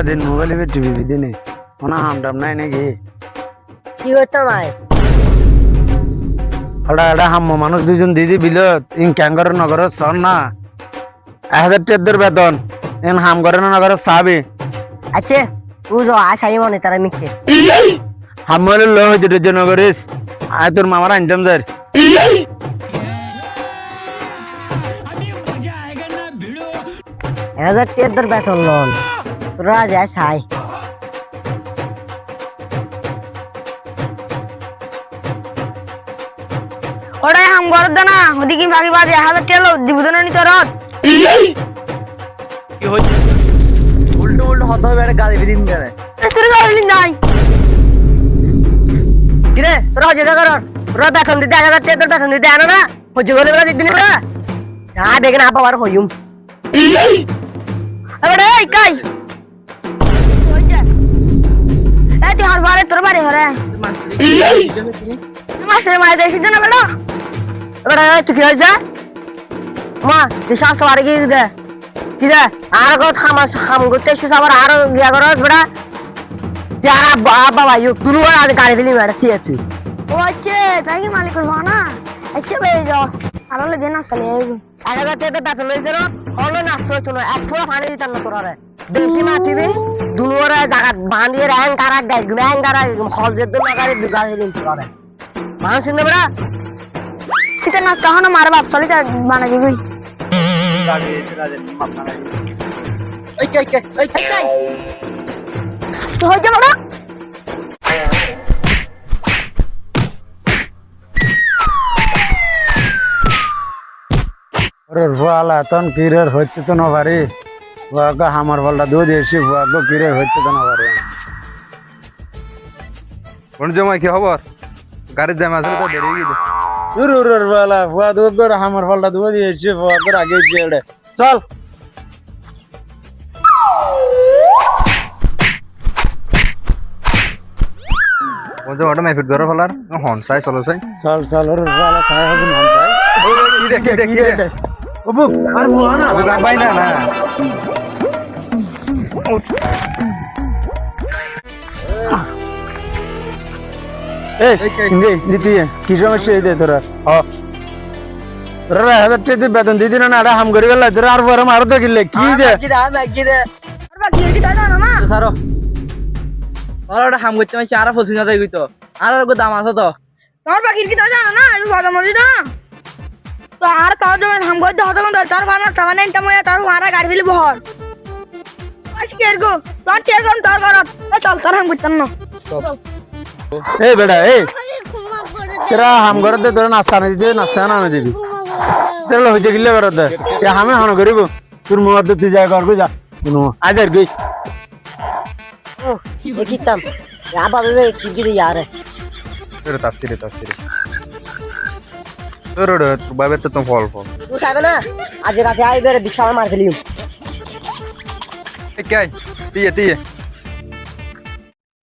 সারাদিন মোবাইলে টিভি দিনে। মনে হামটাম নাই নাকি? কি করতাম আয় আড়া আড়া হাম্ম মানুষ দুজন দিদি বিলত ইন ক্যাঙ্গর নগর সন না। এক হাজার টেদ্দর বেতন ইন হাম করে না নগর সাবি আছে বুঝো আশাই মনে তারা মিথ্যে হাম বলে লো হয়েছে নগরিস। আয় তোর মামার আনতাম যার এক হাজার টেদ্দর বেতন লোন। তোরা যায় সাই। ওটাই হাম ঘর দে না ওদিকে ভাগি বাজে হাজার টেলো দিবুদন নি তোরত উল্টো উল্টো হত হবে একটা গাড়ি দিন দেবে তোর গাড়ি নাই। কিরে? তোরা হজে কর তোরা বেতন দিতে এক হাজার টেদ্দর বেতন দিতে আনো না? হজে করে বেলা দিদি না না দেখে না পাওয়ার হইম। এবারে এই কাই! এই তুই হার বারে তোর বাড়ি হরে মাসের মায়ের দেশের জন্য বেড়া। এবারে তুই কি হয়েছে? মা, তুই স্বাস্থ্য বাড়ি গিয়ে দে। কি রে আর কত খামা খাম করতে এসেছিস? আবার আরও গিয়া করো বেড়া আর আব্বা আব্বা ভাই তুই আজ গাড়ি দিলি বেড়া তুই ও আচ্ছা তাই কি মালিক করব না? আচ্ছা বেড়ে যাও। আর হলে দিন আসলে এক হাজার টাকা বেতন লইছে না হলো নাচতে হইতো না এক ফুয়া পানি দিতাম না তোরা বেশি মাতিবি দুনুয়ারে জায়গা বাঁধিয়ে র্যাং কারা গাই র্যাং কারা হল যেত না গাড়ি দুগা দিলিম তোরা রে মানুষ চিনতে বেড়া এটা নাচ কখনো মার বাপ চলে তা বানা দিবি ওই কে কে ওই কে কে। তো হয়ে যাব না ওরে ভুয়ালা তন কিরের হইতে তো না পারি। ভুয়াকে হামার বলটা দুধ এসে ভুয়াকে কিরের হইতে তো না পারি। কোন জমাই, কি খবর? গাড়ির জামা আসলে তো দেরি গেল। উর উর উর ভুয়া দুধ করে হামার বলটা দুধ এসে ভুয়াকে আগে গিয়ে চল। কোন জমাটা মাই ফিট ঘর ফলার হন চাই চলো চাই চল চল ওর ভুয়ালা সাই হবে না চাই কি রে কি রে কি রে ওবু আর ভুয়া না বাবাই না না এই দে দিতি কি সমস্যা এই দে তোরা হ তোরা হাজার টাকা বেতন দিদি না আড়া হাম করি গেল তোরা আর বড় মারো তো কিনলে কি দে কি দা কি দে আর বাকি কি তাই জানো না সারো আর ওটা হাম করতে আমি আর ফসি না যাই তো আর ওর দাম আছে তো। তোর বাকি কি তাই জানো না আমি বাদা মজি তো। তো আর তোর জন্য হাম করতে হতো কোন তোর ভাড়া সামান নিতে মনে তোর ভাড়া গাড়ি ফেলি বহর। গো তোর কে গো তোর ঘরত চল তোর হাম করতাম না। এই বেটা এই তোরা হাম করে দে। তোরা নাস্তা না দিতে নাস্তা না দিবি। তোরা হইতে গিলে বেরো দে। এ হামে হন করিব তোর মুখ তুই যা করবি যা। কোনো আজ আর গই ও এ কিতাম আবা বে কি তাসি রে তাসি রে তোর রে তোর বাবে তো তো ফল ফল। তুই সাবে না? আজ রাতে আইবে বিশাল মার ফেলিম। এই কে দিয়ে দিয়ে।